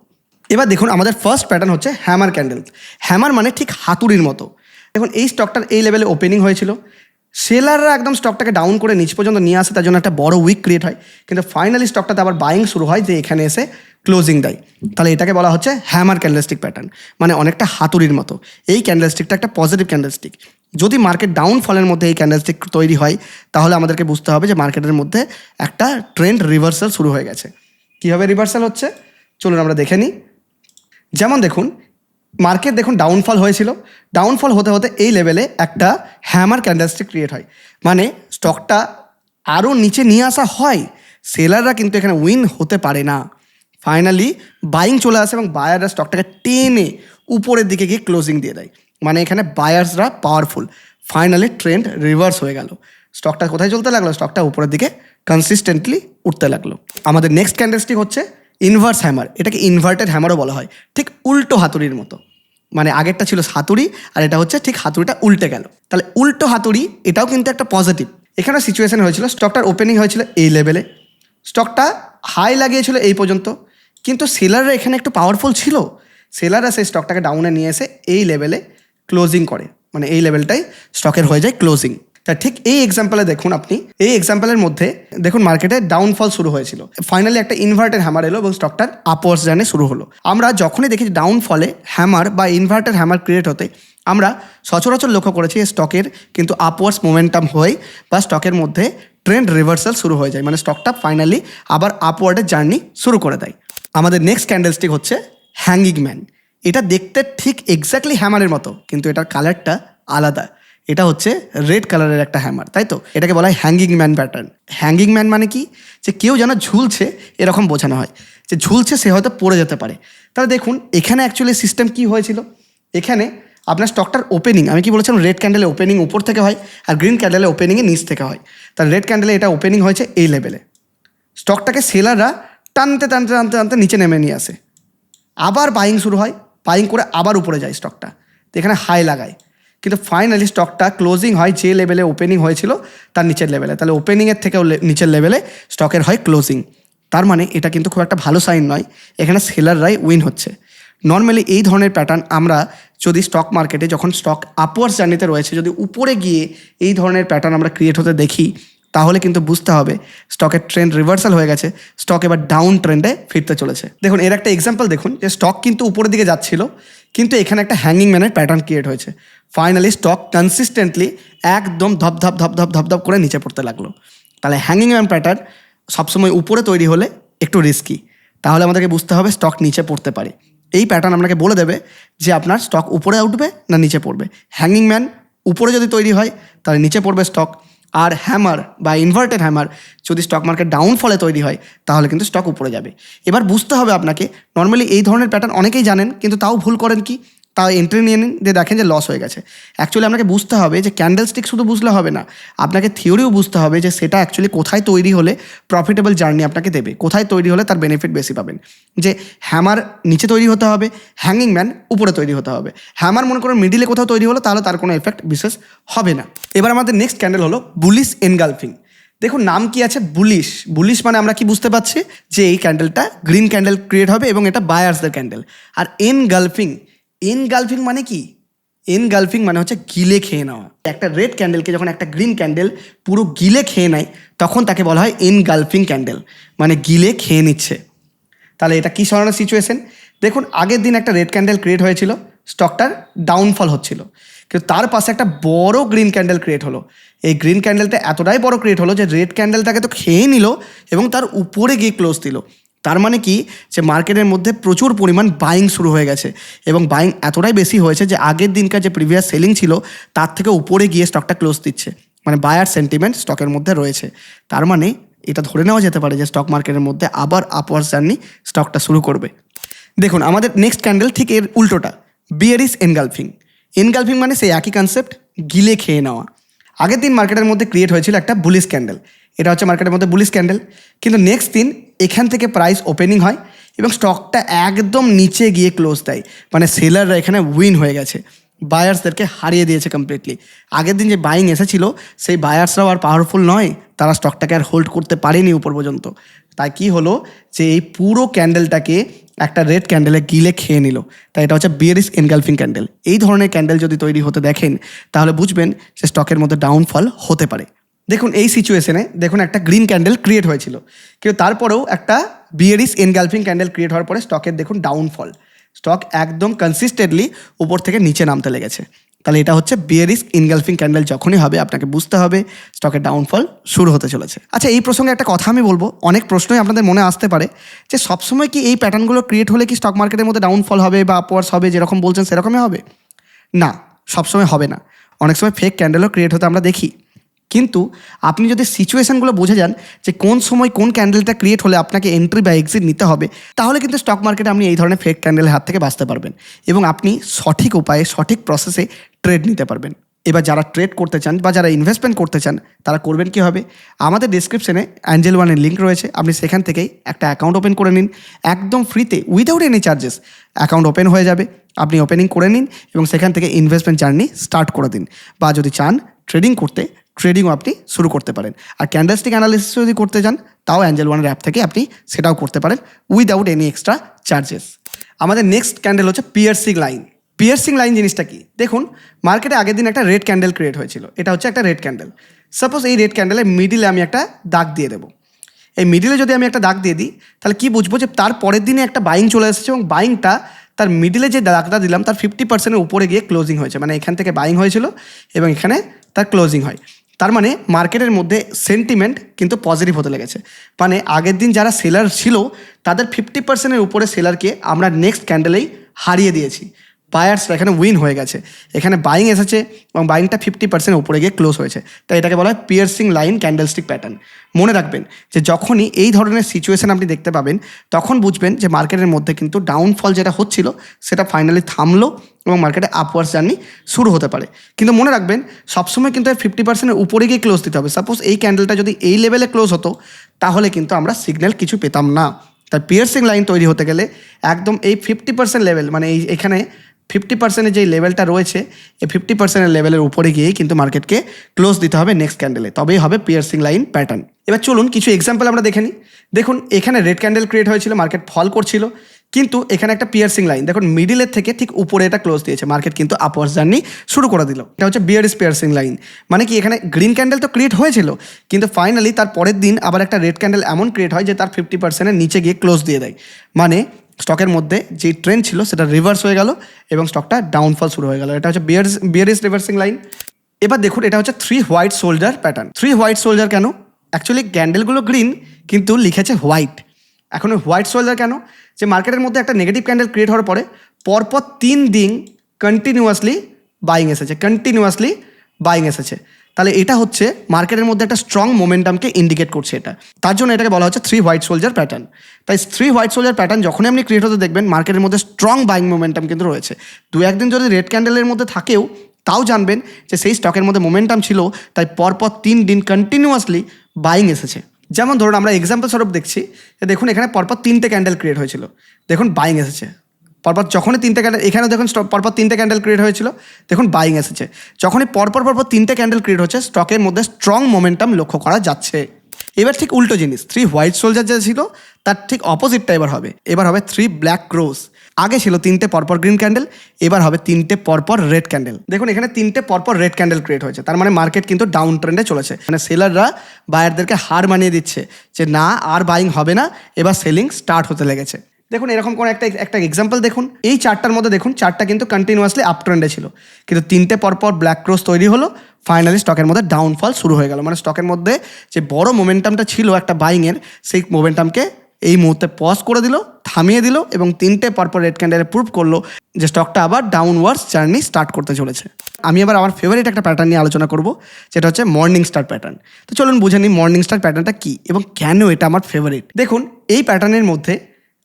এবার দেখুন, আমাদের ফার্স্ট প্যাটার্ন হচ্ছে হ্যামার ক্যান্ডেল হ্যামার মানে ঠিক হাতুড়ির মতো। দেখুন, এই স্টকটার এই লেভেলে ওপেনিং হয়েছিল। সেলাররা একদম স্টকটাকে ডাউন করে নিচ পর্যন্ত নিয়ে আসে, তার জন্য একটা বড় উইক ক্রিয়েট হয়। কিন্তু ফাইনালি স্টকটাতে আবার বাইং শুরু হয়, যে এখানে এসে ক্লোজিং দেয়। তাহলে এটাকে বলা হচ্ছে হ্যামার ক্যান্ডেলস্টিক প্যাটার্ন মানে অনেকটা হাতুড়ির মতো। এই ক্যান্ডেলস্টিকটা একটা পজিটিভ ক্যান্ডেলস্টিক যদি মার্কেট ডাউন ফলের মধ্যে এই ক্যান্ডেলস্টিক তৈরি হয়, তাহলে আমাদেরকে বুঝতে হবে যে মার্কেটের মধ্যে একটা ট্রেন্ড রিভার্সাল শুরু হয়ে গেছে। কীভাবে রিভার্সাল হচ্ছে? চলুন আমরা দেখে নিই। যেমন দেখুন মার্কেট দেখুন ডাউনফল হয়েছিল। ডাউনফল হতে হতে এই লেভেলে একটা হ্যামার ক্যান্ডেলস্টিক ক্রিয়েট হয়। মানে স্টকটা আরও নিচে নিয়ে আসা হয় সেলাররা কিন্তু এখানে উইন হতে পারে না। ফাইনালি বাইং চলে আসে এবং বায়াররা স্টকটাকে টেনে উপরের দিকে গিয়ে ক্লোজিং দিয়ে দেয়। মানে এখানে বায়ার্সরা পাওয়ারফুল ফাইনালি ট্রেন্ড রিভার্স হয়ে গেল। স্টকটা কোথায় চলতে লাগল? স্টকটা উপরের দিকে কনসিস্টেন্টলি উঠতে লাগল। আমাদের নেক্সট ক্যান্ডেলস্টিক হচ্ছে ইনভার্স হ্যামার এটাকে ইনভার্টেড হ্যামারও বলা হয়। ঠিক উল্টো হাতুড়ির মতো। মানে আগেরটা ছিল হাতুড়ি, আর এটা হচ্ছে ঠিক হাতুড়িটা উল্টে গেল। তাহলে উল্টো হাতুড়ি, এটাও কিন্তু একটা পজিটিভ এখানে সিচুয়েশন হয়েছিল স্টকটার ওপেনিং হয়েছিল এই লেভেলে স্টকটা হাই লাগিয়েছিল এই পর্যন্ত। কিন্তু সেলাররা এখানে একটু পাওয়ারফুল ছিল। সেলাররা সেই স্টকটাকে ডাউনে নিয়ে এসে এই লেভেলে ক্লোজিং করে। মানে এই লেভেলটাই স্টকের হয়ে যায় ক্লোজিং তা ঠিক এই এক্সাম্পলে দেখুন আপনি। এই এক্সাম্পলের মধ্যে দেখুন মার্কেটে ডাউনফল শুরু হয়েছিল। ফাইনালি একটা ইনভার্টেড হ্যামার এলো এবং স্টকটার আপওয়ার্স জার্নি শুরু হলো। আমরা যখনই দেখি ডাউনফলে হ্যামার বা ইনভার্টেড হ্যামার ক্রিয়েট হতে, আমরা সচরাচর লক্ষ্য করেছি স্টকের কিন্তু আপওয়ার্স মোমেন্টাম হয় বা স্টকের মধ্যে ট্রেন্ড রিভার্সাল শুরু হয়ে যায়। মানে স্টকটা ফাইনালি আবার আপওয়ার্ডের জার্নি শুরু করে দেয়। আমাদের নেক্সট ক্যান্ডেলস্টিক হচ্ছে হ্যাঙ্গিং ম্যান এটা দেখতে ঠিক এক্স্যাক্টলি হ্যামারের মতো, কিন্তু এটার কালারটা আলাদা। এটা হচ্ছে রেড কালারের একটা হ্যামার, তাই তো? এটাকে বলা হয় hanging man pattern hanging man মানে কি? যে কেউ যেন ঝুলছে, এরকম বোঝানো হয়। যে ঝুলছে সে হয়তো পড়ে যেতে পারে। তাহলে দেখুন, এখানে অ্যাকচুয়ালি সিস্টেম কি হয়েছিল? এখানে আপনার স্টকটার ওপেনিং আমি কি বলেছিলাম? রেড ক্যান্ডেলে ওপেনিং উপর থেকে হয় আর গ্রিন ক্যান্ডেলে ওপেনিংয়ে নিচ থেকে হয়। তার রেড ক্যান্ডেলে এটা ওপেনিং হয়েছে এই লেভেলে স্টকটাকে সেলাররা টানতে টানতে টানতে টানতে নিচে নেমে নিয়ে আসে। আবার বাইং শুরু হয়। বাইং করে আবার উপরে যায় স্টকটা তো এখানে হাই লাগায়। কিন্তু ফাইনালি স্টকটা ক্লোজিং হয় যে লেভেলে ওপেনিং হয়েছিল, তার নিচের লেভেলে তাহলে ওপেনিংয়ের থেকেও নিচের লেভেলে স্টকের হয় ক্লোজিং তার মানে এটা কিন্তু খুব একটা ভালো সাইন নয়, এখানে সেলাররাই উইন হচ্ছে। নর্মালি এই ধরনের প্যাটার্ন আমরা যদি স্টক মার্কেটে যখন স্টক আপওয়ার্স জার্নিতে রয়েছে, যদি উপরে গিয়ে এই ধরনের প্যাটার্ন আমরা ক্রিয়েট হতে দেখি তাহলে কিন্তু বুঝতে হবে স্টকের ট্রেন্ড রিভার্সাল হয়ে গেছে স্টক এবার ডাউন ট্রেন্ডে ফিরতে চলেছে। দেখুন, এর একটা এক্সাম্পল দেখুন, যে স্টক কিন্তু উপরের দিকে যাচ্ছিল, কিন্তু এখানে একটা হ্যাঙ্গিং ম্যানের প্যাটার্ন ক্রিয়েট হয়েছে। ফাইনালি স্টক কনসিস্টেন্টলি একদম ধপ ধপ ধপ ধপ ধপ ধপ করে নিচে পড়তে লাগল। তাহলে হ্যাঙ্গিং ম্যান প্যাটার্ন সবসময় উপরে তৈরি হলে একটু রিস্কি তাহলে আমাদেরকে বুঝতে হবে স্টক নিচে পড়তে পারে। এই প্যাটার্ন আপনাকে বলে দেবে যে আপনার স্টক উপরে উঠবে না নিচে পড়বে। হ্যাঙ্গিং ম্যান উপরে যদি তৈরি হয়, তাহলে নিচে পড়বে স্টক আর হ্যামার বা ইনভার্টেড হ্যামার যদি স্টক মার্কেট ডাউনফলে তৈরি হয়, তাহলে কিন্তু স্টক উপরে যাবে। এবার বুঝতে হবে আপনাকে নর্মালি এই ধরনের প্যাটার্ন অনেকেই জানেন, কিন্তু তাও ভুল করেন কি? তাও এন্ট্রি নিয়ে নিন, দিয়ে দেখেন যে লস হয়ে গেছে। অ্যাকচুয়ালি আপনাকে বুঝতে হবে যে ক্যান্ডেল স্টিক শুধু বুঝলে হবে না, আপনাকে থিওরিও বুঝতে হবে যে সেটা অ্যাকচুয়ালি কোথায় তৈরি হলে প্রফিটেবল জার্নি আপনাকে দেবে, কোথায় তৈরি হলে তার বেনিফিট বেশি পাবেন। যে হ্যামার নিচে তৈরি হতে হবে হ্যাঙ্গিং ম্যান উপরে তৈরি হতে হবে। হ্যামার মনে করুন মিডিলে কোথাও তৈরি হলো, তাহলে তার কোনো এফেক্ট বিশেষ হবে না। এবার আমাদের নেক্সট ক্যান্ডেল হলো বুলিশ এনগালফিং দেখুন নাম কি আছে? বুলিশ বুলিশ মানে আমরা কি বুঝতে পারছি? যে এই ক্যান্ডেলটা গ্রিন ক্যান্ডেল ক্রিয়েট হবে এবং এটা বায়ার্সদের ক্যান্ডেল আর এনগালফিং এনগালফিং মানে কি? এনগালফিং মানে হচ্ছে গিলে খেয়ে নেওয়া। একটা রেড ক্যান্ডেলকে যখন একটা গ্রিন ক্যান্ডেল পুরো গিলে খেয়ে নেয়, তখন তাকে বলা হয় এনগালফিং ক্যান্ডেল মানে গিলে খেয়ে নিচ্ছে। তাহলে এটা কী ধরনের সিচুয়েশন দেখুন, আগের দিন একটা রেড ক্যান্ডেল ক্রিয়েট হয়েছিল, স্টকটার ডাউনফল হচ্ছিল। কিন্তু তার পাশে একটা বড় গ্রিন ক্যান্ডেল ক্রিয়েট হলো। এই গ্রিন ক্যান্ডেলটা এতটাই বড় ক্রিয়েট হলো যে রেড ক্যান্ডেলটাকে তো খেয়ে নিল এবং তার উপরে গিয়ে ক্লোজ দিল। তার মানে কি? যে মার্কেটের মধ্যে প্রচুর পরিমাণ বাইং শুরু হয়ে গেছে এবং বাইং এতটাই বেশি হয়েছে যে আগের দিনকার যে প্রিভিয়াস সেলিং ছিল, তার থেকে উপরে গিয়ে স্টকটা ক্লোজ দিচ্ছে। মানে বায়ার সেন্টিমেন্ট স্টকের মধ্যে রয়েছে। তার মানে এটা ধরে নেওয়া যেতে পারে যে স্টক মার্কেটের মধ্যে আবার আপওয়ার্স জার্নি স্টকটা শুরু করবে। দেখুন, আমাদের নেক্সট ক্যান্ডেল ঠিক এর উল্টোটা। বিয়ারিস এনগালফিং এনগালফিং মানে সেই একই কনসেপ্ট গিলে খেয়ে নেওয়া। আগের দিন মার্কেটের মধ্যে ক্রিয়েট হয়েছিল একটা বুলিশ ক্যান্ডেল এটা হচ্ছে মার্কেটের মধ্যে বুলিশ ক্যান্ডেল কিন্তু নেক্সট দিন এখান থেকে প্রাইস ওপেনিং হয় এবং স্টকটা একদম নিচে গিয়ে ক্লোজ দেয়। মানে সেলাররা এখানে উইন হয়ে গেছে। বায়ার্সদেরকে হারিয়ে দিয়েছে কমপ্লিটলি আগের দিন যে বাইং এসেছিল, সেই বায়ার্সরাও আর পাওয়ারফুল নয়। তারা স্টকটাকে আর হোল্ড করতে পারেনি উপর পর্যন্ত। তাই কি হলো যে এই পুরো ক্যান্ডেলটাকে একটা রেড ক্যান্ডেলে গিলে খেয়ে নিল। তাই এটা হচ্ছে বিয়ারিস এনগালফিং ক্যান্ডেল এই ধরনের ক্যান্ডেল যদি তৈরি হতে দেখেন, তাহলে বুঝবেন যে স্টকের মধ্যে ডাউনফল হতে পারে। দেখুন, এই সিচুয়েশনে দেখুন একটা গ্রিন ক্যান্ডেল ক্রিয়েট হয়েছিল। কিন্তু তারপরেও একটা বিয়ারিস এনগালফিং ক্যান্ডেল ক্রিয়েট হওয়ার পরে স্টকের দেখুন ডাউনফল স্টক একদম কনসিস্টেন্টলি উপর থেকে নিচে নামতে লেগেছে। তাহলে এটা হচ্ছে বিয়ারিস ইনগালফিং ক্যান্ডেল যখনই হবে, আপনাকে বুঝতে হবে স্টকের ডাউনফল শুরু হতে চলেছে। আচ্ছা এই প্রসঙ্গে একটা কথা আমি বলব, অনেক প্রশ্নই আপনাদের মনে আসতে পারে যে সবসময় কি এই প্যাটার্নগুলো ক্রিয়েট হলে কি স্টক মার্কেটের মধ্যে ডাউনফল হবে বা আপওয়ার্স হবে, যেরকম বলছেন সেরকমই হবে? না, সবসময় হবে না। অনেক সময় ফেক ক্যান্ডেলও ক্রিয়েট হতে আমরা দেখি। কিন্তু আপনি যদি সিচুয়েশনগুলো বুঝে যান যে কোন সময় কোন ক্যান্ডেলটা ক্রিয়েট হলে আপনাকে এন্ট্রি বা এক্সিট নিতে হবে, তাহলে কিন্তু স্টক মার্কেটে আপনি এই ধরনের ফেক ক্যান্ডেলের হাত থেকে বাঁচতে পারবেন এবং আপনি সঠিক উপায়ে, সঠিক প্রসেসে ট্রেড নিতে পারবেন। এবার যারা ট্রেড করতে চান বা যারা ইনভেস্টমেন্ট করতে চান, তারা করবেন কি হবে? আমাদের ডিসক্রিপশনে অ্যাঞ্জেল ওয়ানের লিঙ্ক রয়েছে, আপনি সেখান থেকেই একটা অ্যাকাউন্ট ওপেন করে নিন। একদম ফ্রিতে without any charges account open হয়ে যাবে। আপনি ওপেনিং করে নিন এবং সেখান থেকে ইনভেস্টমেন্ট জার্নি স্টার্ট করে দিন। বা যদি চান ট্রেডিং করতে ট্রেডিংও আপনি শুরু করতে পারেন। আর ক্যান্ডেলস্টিক অ্যানালিসিস যদি করতে চান তাও অ্যাঞ্জেল ওয়ানের অ্যাপ থেকে আপনি সেটাও করতে পারেন উইদাউট এনি এক্সট্রা চার্জেস আমাদের নেক্সট ক্যান্ডেল হচ্ছে পিয়ার্সিং লাইন পিয়ার্সিং লাইন জিনিসটা কি? দেখুন মার্কেটে আগের দিন একটা রেড ক্যান্ডেল ক্রিয়েট হয়েছিল। এটা হচ্ছে একটা রেড ক্যান্ডেল সাপোজ এই রেড ক্যান্ডেলের মিডিলে আমি একটা দাগ দিয়ে দেবো। এই মিডিলে যদি আমি একটা দাগ দিয়ে দিই, তাহলে কি বুঝব যে তার পরের দিনে একটা বাইং চলে এসেছে এবং বাইংটা তার মিডিলে যে দাগটা দিলাম, তার ফিফটি পার্সেন্টের উপরে গিয়ে ক্লোজিং হয়েছে। মানে এখান থেকে বাইং হয়েছিল এবং এখানে তার ক্লোজিং হয়। তার মানে মার্কেটের মধ্যে সেন্টিমেন্ট কিন্তু পজিটিভ হতে লেগেছে। মানে আগের দিন যারা সেলার ছিল, তাদের ফিফটি পার্সেন্টের উপরে সেলারকে আমরা নেক্সট ক্যান্ডেলেই হারিয়ে দিয়েছি। বায়ার্সরা এখানে উইন হয়ে গেছে। এখানে বাইং এসেছে এবং বাইংটা ফিফটি পার্সেন্ট উপরে গিয়ে ক্লোজ হয়েছে। তাই এটাকে বলা হয় পিয়ার্সিং লাইন ক্যান্ডেলস্টিক প্যাটার্ন মনে রাখবেন যে যখনই এই ধরনের সিচুয়েশন আপনি দেখতে পাবেন, তখন বুঝবেন যে মার্কেটের মধ্যে কিন্তু ডাউনফল যেটা হচ্ছিল, সেটা ফাইনালি থামলো এবং মার্কেটে আপওয়ার্স জার্নি শুরু হতে পারে। কিন্তু মনে রাখবেন, সবসময় কিন্তু ফিফটি পার্সেন্টের উপরে গিয়ে ক্লোজ দিতে হবে। সাপোজ এই ক্যান্ডেলটা যদি এই লেভেলে ক্লোজ হতো, তাহলে কিন্তু আমরা সিগন্যাল কিছু পেতাম না। তার পিয়ার্সিং লাইন তৈরি হতে গেলে একদম এই ফিফটি পার্সেন্ট লেভেল মানে এই এখানে ফিফটি পার্সেন্টের যেই লেভেলটা রয়েছে, এই ফিফটি পার্সেন্টের লেভেলের উপরে গিয়েই কিন্তু মার্কেটকে ক্লোজ দিতে হবে নেক্সট ক্যান্ডেলে তবেই হবে পিয়ার্সিং লাইন প্যাটার্ন এবার চলুন কিছু এক্সাম্পল আমরা দেখে নিই। দেখুন, এখানে রেড ক্যান্ডেল ক্রিয়েট হয়েছিল মার্কেট ফল করছিল, কিন্তু এখানে একটা পিয়ার্সিং লাইন দেখুন মিডিলের থেকে ঠিক উপরে এটা ক্লোজ দিয়েছে মার্কেট কিন্তু আপওয়ার্স জার্নি শুরু করে দিল। এটা হচ্ছে বিয়ারিস পিয়ার্সিং লাইন মানে কি, এখানে গ্রিন ক্যান্ডেল তো ক্রিয়েট হয়েছিল, কিন্তু ফাইনালি তার পরের দিন আবার একটা রেড ক্যান্ডেল এমন ক্রিয়েট হয় যে তার ফিফটি পার্সেন্টের নিচে গিয়ে ক্লোজ দিয়ে দেয়। মানে স্টকের মধ্যে যে ট্রেন্ড ছিল সেটা রিভার্স হয়ে গেল এবং স্টকটা ডাউনফল শুরু হয়ে গেল। এটা হচ্ছে বিয়ার্স বিয়ারিস রিভার্সিং লাইন এবার দেখুন, এটা হচ্ছে three white soldier pattern three white soldier কেন? অ্যাকচুয়ালি ক্যান্ডেলগুলো গ্রিন কিন্তু লিখেছে হোয়াইট এখন হোয়াইট সোলজার কেন? যে মার্কেটের মধ্যে একটা নেগেটিভ ক্যান্ডেল ক্রিয়েট হওয়ার পরে, পরপর তিন দিন কন্টিনিউয়াসলি বাইং এসেছে। কন্টিনিউয়াসলি বাইং এসেছে। তাহলে এটা হচ্ছে মার্কেটের মধ্যে একটা স্ট্রং মোমেন্টামকে ইন্ডিকেট করছে এটা। তার জন্য এটাকে বলা হচ্ছে থ্রি হোয়াইট সোলজার প্যাটার্ন তাই থ্রি হোয়াইট সোলজার প্যাটার্ন যখনই আপনি ক্রিয়েট হতে দেখবেন, মার্কেটের মধ্যে স্ট্রং বাইং মোমেন্টাম কিন্তু রয়েছে। দু একদিন যদি রেড ক্যান্ডেলের মধ্যে থাকেও, তাও জানবেন যে সেই স্টকের মধ্যে মোমেন্টাম ছিল, তাই পরপর তিন দিন কন্টিনিউয়াসলি বাইং এসেছে। যেমন ধরুন আমরা এক্সাম্পল স্বরূপ দেখছি দেখুন এখানে পরপর তিনটে ক্যান্ডেল ক্রিয়েট হয়েছিল। দেখুন বাইং এসেছে। পরপর যখনই তিনটে ক্যান্ডেল এখানে দেখুন পরপর তিনটে ক্যান্ডেল ক্রিয়েট হয়েছিল, দেখুন বাইং এসেছে। যখনই পরপর পরপর তিনটে ক্যান্ডেল ক্রিয়েট হচ্ছে স্টকের মধ্যে স্ট্রং মোমেন্টাম লক্ষ্য করা যাচ্ছে। এবার ঠিক উল্টো জিনিস থ্রি হোয়াইট সোলজার যে ছিল, তার ঠিক অপোজিটটা এবার হবে। এবার হবে থ্রি ব্ল্যাক ক্রোস আগে ছিল তিনটে পরপর গ্রিন ক্যান্ডেল এবার হবে তিনটে পরপর রেড ক্যান্ডেল দেখুন, এখানে তিনটে পরপর রেড ক্যান্ডেল ক্রিয়েট হয়েছে। তার মানে মার্কেট কিন্তু ডাউন ট্রেন্ডে চলেছে। মানে সেলাররা বায়ারদেরকে হার মানিয়ে দিচ্ছে যে না, আর বাইং হবে না, এবার সেলিং স্টার্ট হতে লেগেছে। দেখুন, এরকম কোন একটা একটা এক্সাম্পল দেখুন। এই চারটার মধ্যে দেখুন, চারটা কিন্তু কন্টিনিউয়াসলি আপ ট্রেন্ডে ছিল। কিন্তু তিনটে পরপর ব্ল্যাক ক্রস তৈরি হলো ফাইনালি স্টকের মধ্যে ডাউনফল শুরু হয়ে গেল। মানে স্টকের মধ্যে যে বড় মোমেন্টামটা ছিল একটা বাইংয়ের সেই মোমেন্টামকে এই মুহূর্তে পজ করে দিল, থামিয়ে দিল এবং তিনটে পরপর রেড ক্যান্ডেলে প্রুভ করল যে স্টকটা আবার ডাউনওয়ার্ডস জার্নি স্টার্ট করতে চলেছে। আমি আবার আমার ফেভারিট একটা প্যাটার্ন নিয়ে আলোচনা করব, যেটা হচ্ছে মর্নিং স্টার প্যাটার্ন তো চলুন বুঝে নিই মর্নিং স্টার প্যাটার্নটা কী এবং কেন এটা আমার ফেভারিট দেখুন, এই প্যাটার্নের মধ্যে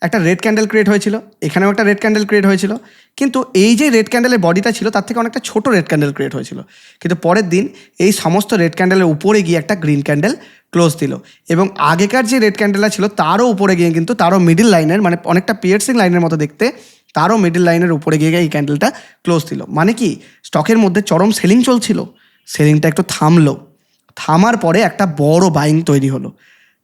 একটা রেড ক্যান্ডেল ক্রিয়েট হয়েছিল, এখানেও একটা রেড ক্যান্ডেল ক্রিয়েট হয়েছিল, কিন্তু এই যে রেড ক্যান্ডেলের বডিটা ছিল, তার থেকে অনেকটা ছোট রেড ক্যান্ডেল ক্রিয়েট হয়েছিল। কিন্তু পরের দিন এই সমস্ত রেড ক্যান্ডেলের উপরে গিয়ে একটা গ্রিন ক্যান্ডেল ক্লোজ দিল। এবং আগেকার যে রেড ক্যান্ডেলটা ছিল, তারও উপরে গিয়ে কিন্তু তারও মিডিল লাইনের মানে অনেকটা পিয়ার্সিং লাইনের মতো দেখতে, তারও মিডিল লাইনের উপরে গিয়ে এই ক্যান্ডেলটা ক্লোজ দিল। মানে কি স্টকের মধ্যে চরম সেলিং চলছিল। সেলিংটা একটু থামলো। থামার পরে একটা বড় বাইং তৈরি হলো।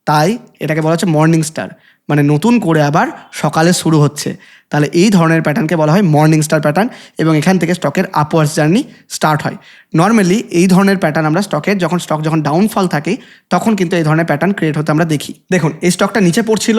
তাই এটাকে বলা হচ্ছে মর্নিং স্টার মানে নতুন করে আবার সকালে শুরু হচ্ছে। তাহলে এই ধরনের প্যাটার্নকে বলা হয় মর্নিং স্টার প্যাটার্ন এবং এখান থেকে স্টকের আপওয়ার্স জার্নি স্টার্ট হয়। নর্মালি এই ধরনের প্যাটার্ন আমরা স্টকের যখন স্টক যখন ডাউনফল থাকে, তখন কিন্তু এই ধরনের প্যাটার্ন ক্রিয়েট হতে আমরা দেখি। দেখুন, এই স্টকটা নিচে পড়ছিল